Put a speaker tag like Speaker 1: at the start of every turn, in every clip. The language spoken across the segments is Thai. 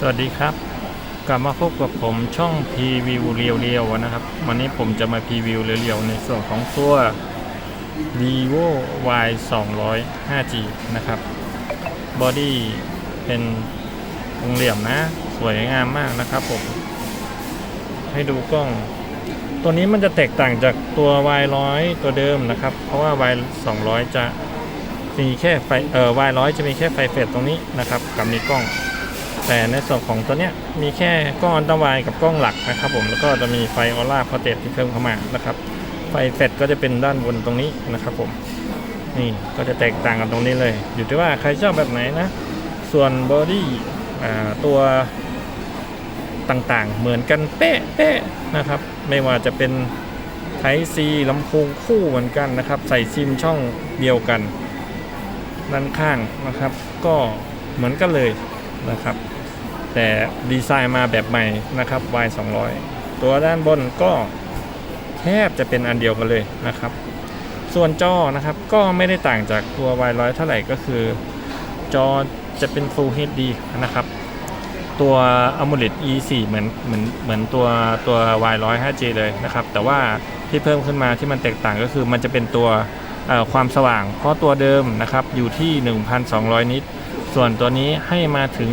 Speaker 1: สวัสดีครับ กลับมาพบกับผมช่องพรีวิวเรียวๆนะครับ วันนี้ผมจะมาพรีวิวเรียวๆในส่วนของตัว vivo y 2 0 0 5G นะครับบอดี้เป็นวงเหลี่ยมนะ สวยงามมากนะครับผม ให้ดูกล้อง ตัวนี้มันจะแตกต่างจากตัว y 1 0 0ตัวเดิมนะครับ เพราะว่า y 2 0 0 จะมีแค่ไฟเอ่อ y 1 0 0จะมีแค่ไฟเฟลชตรงนี้นะครับ กับมีกล้อง แต่ในส่วนของตัวเนี้ยมีแค่กล้องอัลตร้าไว้กับกล้องหลักนะครับผมแล้วก็จะมีไฟออร่าพอเตที่เพิ่มเข้ามานะครับ ไฟเฟดก็จะเป็นด้านบนตรงนี้นะครับผมนี่ก็จะแตกต่างกันตรงนี้เลย อยู่ที่ว่าใครชอบแบบไหนนะ ส่วนบอดี้ตัวต่างๆ เหมือนกันเป๊ะเป๊ะนะครับ ไม่ว่าจะเป็นไทซีลำโพงคู่เหมือนกันนะครับ ใส่ซิมช่องเดียวกัน ด้านข้างนะครับ ก็เหมือนกันเลยนะครับ แต่ดีไซน์มาแบบใหม่นะครับ Y 2 0 0 ตัวด้านบนก็แทบจะเป็นอันเดียวกันเลยนะครับ ส่วนจอนะครับก็ไม่ได้ต่างจากตัว Y 1 0 0เท่าไหร่ก็คือ จอจะเป็น Full HD นะครับ ตัว AMOLED E4 เหมือนเหมือนเหมือนตัวตัว Y 1 0 0 5G เลยนะครับ แต่ว่าที่เพิ่มขึ้นมาที่มันแตกต่างก็คือมันจะเป็นตัวความสว่าง เพราะตัวเดิมนะครับอยู่ที่ 1,200 นิต ส่วนตัวนี้ให้มาถึง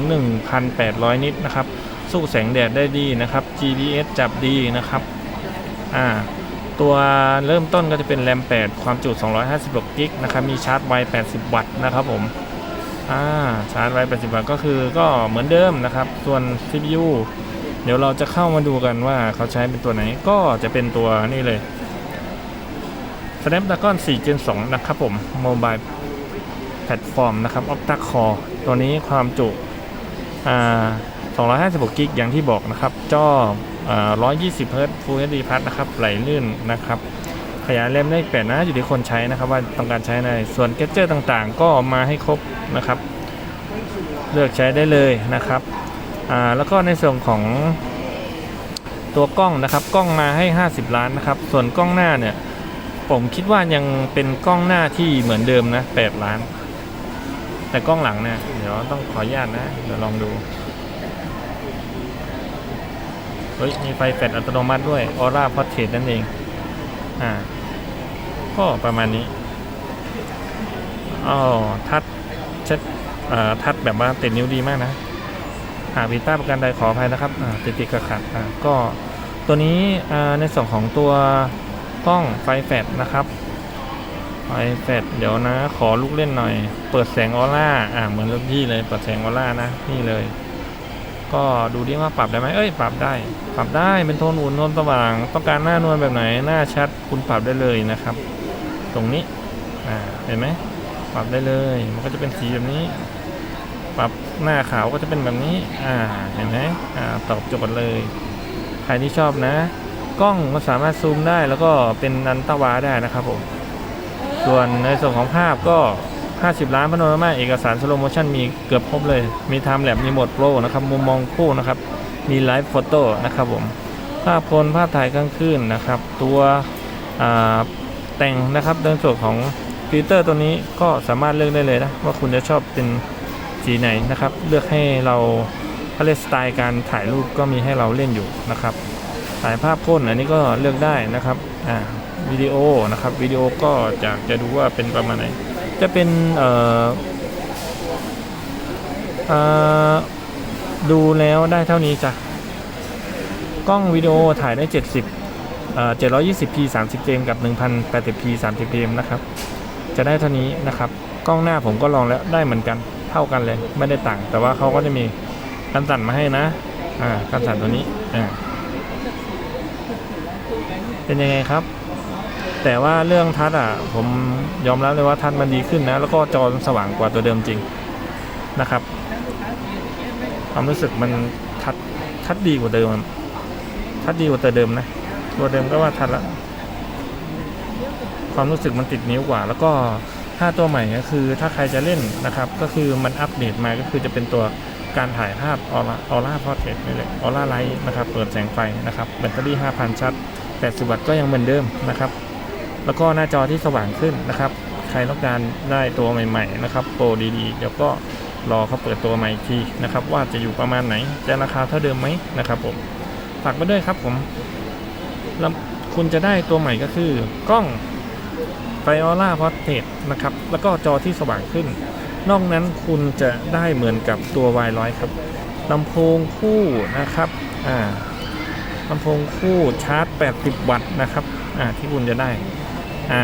Speaker 1: 1,800 นิตนะครับ สู้แสงแดดได้ดีนะครับ GPS จับดีนะครับอ่าตัวเริ่มต้นก็จะเป็นแรม 8 ความจุ 256กิกนะครับ มีชาร์จไว 80 วัตต์นะครับผมอ่าชาร์จไว 80 วัตต์ก็คือก็เหมือนเดิมนะครับ ส่วน CPU เดี๋ยวเราจะเข้ามาดูกันว่าเขาใช้เป็นตัวไหนก็จะเป็นตัวนี่เลย Snapdragon 4 Gen 2 นะครับผม Mobile แพลตฟอร์มนะครับ Octa Core ตัวนี้ความจุอ่า256กิกอย่างที่บอกนะครับจออ่า120 Hz Full HD Plus นะครับไหลลื่นนะครับ ขยายแรมได้8นะอยู่ที่คนใช้นะครับ ว่าต้องการใช้ในส่วนแกจเจอร์ต่างๆ ก็มาให้ครบนะครับ เลือกใช้ได้เลยนะครับอ่าแล้วก็ในส่วนของตัวกล้องนะครับ กล้องมาให้ 50 ล้านนะครับ ส่วนกล้องหน้าเนี่ย ผมคิดว่ายังเป็นกล้องหน้าที่เหมือนเดิมนะ8ล้าน แต่กล้องหลังเนี่ยเดี๋ยวต้องขออนุญาตนะเดี๋ยวลองดูเฮ้ยมีไฟแฟลชอัตโนมัติด้วย Aura Portrait นั่นเองอ่าก็ประมาณนี้อ๋อทัดเช็ดอ่าทัดแบบว่าติดนิ้วดีมากนะหากผิดพลาดประการใดขออภัยนะครับติดติดขัดขัดอ่าก็ตัวนี้ในส่วนของตัวกล้องไฟแฟลชนะครับ ไฟแฟลชเดี๋ยวนะ ขอลูกเล่นหน่อย เปิดแสงออร่าอ่าเหมือนรุ่นพี่เลยเปิดแสงออร่านะนี่เลย ก็ดูดิว่าปรับได้ไหมเอ้ย ปรับได้ ปรับได้เป็นโทนอุ่นโทนสว่าง ต้องการหน้านวลแบบไหนหน้าชัดคุณปรับได้เลยนะครับ ตรงนี้อ่าเห็นไหมปรับได้เลย มันก็จะเป็นสีแบบนี้ ปรับหน้าขาวก็จะเป็นแบบนี้อ่าเห็นไหมอ่าตอบโจทย์เลย ใครที่ชอบนะ กล้องก็สามารถซูมได้แล้วก็เป็นอันตวาได้นะครับผม ส่วนในส่วนของภาพก็ 50 ล้านพาโนรามาเอกสารสโลโมชั่นมีเกือบครบเลย มีไทม์แลปมีโหมดโปรนะครับมุมมองคู่นะครับ มีไลฟ์โฟโต้นะครับผมภาพคนภาพถ่ายกลางคืนนะครับ ตัวแต่งนะครับในส่วนของฟิลเตอร์ตัวนี้ก็สามารถเลือกได้เลยนะว่าคุณจะชอบเป็นสีไหนนะครับ เลือกให้เราเขาเรียกสไตล์การถ่ายรูปก็มีให้เราเล่นอยู่นะครับถ่ายภาพพ้นอันนี้ก็เลือกได้นะครับอ่า วิดีโอนะครับวิดีโอก็จะจะดูว่าเป็นประมาณไหน จะเป็นเอ่อเอ่อดูแล้วได้เท่านี้จ้ะกล้องวิดีโอถ่ายได้ 70เอ่อ 720p 30เฟรมกับ 1080p 30เฟรมนะครับ จะได้เท่านี้นะครับ กล้องหน้าผมก็ลองแล้วได้เหมือนกันเท่ากันเลย ไม่ได้ต่าง แต่ว่าเขาก็จะมีกันสั่นมาให้นะ อ่ากันสั่นตัวนี้ อ่า เป็นยังไงครับ แต่ว่าเรื่องทัดอะผมยอมรับเลยว่าทัดมันดีขึ้นนะ แล้วก็จอสว่างกว่าตัวเดิมจริงนะครับ ความรู้สึกมันทัดทัดดีกว่าเดิม ทัดดีกว่าตัวเดิมนะ ตัวเดิมก็ว่าทัดละ ความรู้สึกมันติดนิ้วกว่า แล้วก็ถ้าตัวใหม่ก็คือถ้าใครจะเล่นนะครับ ก็คือมันอัปเดตมาก็คือจะเป็นตัวการถ่ายภาพออร่าออร่าพอร์เทรตนี่แหละออร่าไลท์นะครับ เปิดแสงไฟนะครับ แบตเตอรี่ 5,000 ชัด80 วัตต์ก็ยังเหมือนเดิมนะครับ แล้วก็หน้าจอที่สว่างขึ้นนะครับ ใครต้องการได้ตัวใหม่ๆนะครับโปรดีๆเดี๋ยวก็รอเขาเปิดตัวใหม่อีกทีนะครับ ว่าจะอยู่ประมาณไหนจะราคาเท่าเดิมไหมนะครับผมฝากไว้ด้วยครับผมแล้วคุณจะได้ตัวใหม่ก็คือกล้องไฟออร่าพอร์เทรตนะครับ แล้วก็จอที่สว่างขึ้น นอกนั้นคุณจะได้เหมือนกับตัว Y100 ครับลำโพงคู่นะครับอ่าลำโพงคู่ชาร์จ 80 วัตต์นะครับอ่าที่คุณจะได้ อ่า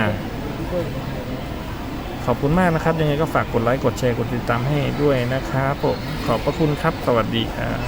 Speaker 1: ขอบคุณมากนะครับ ยังไงก็ฝากกดไลค์กดแชร์กดติดตามให้ด้วยนะครับผมขอบพระคุณครับ สวัสดีครับ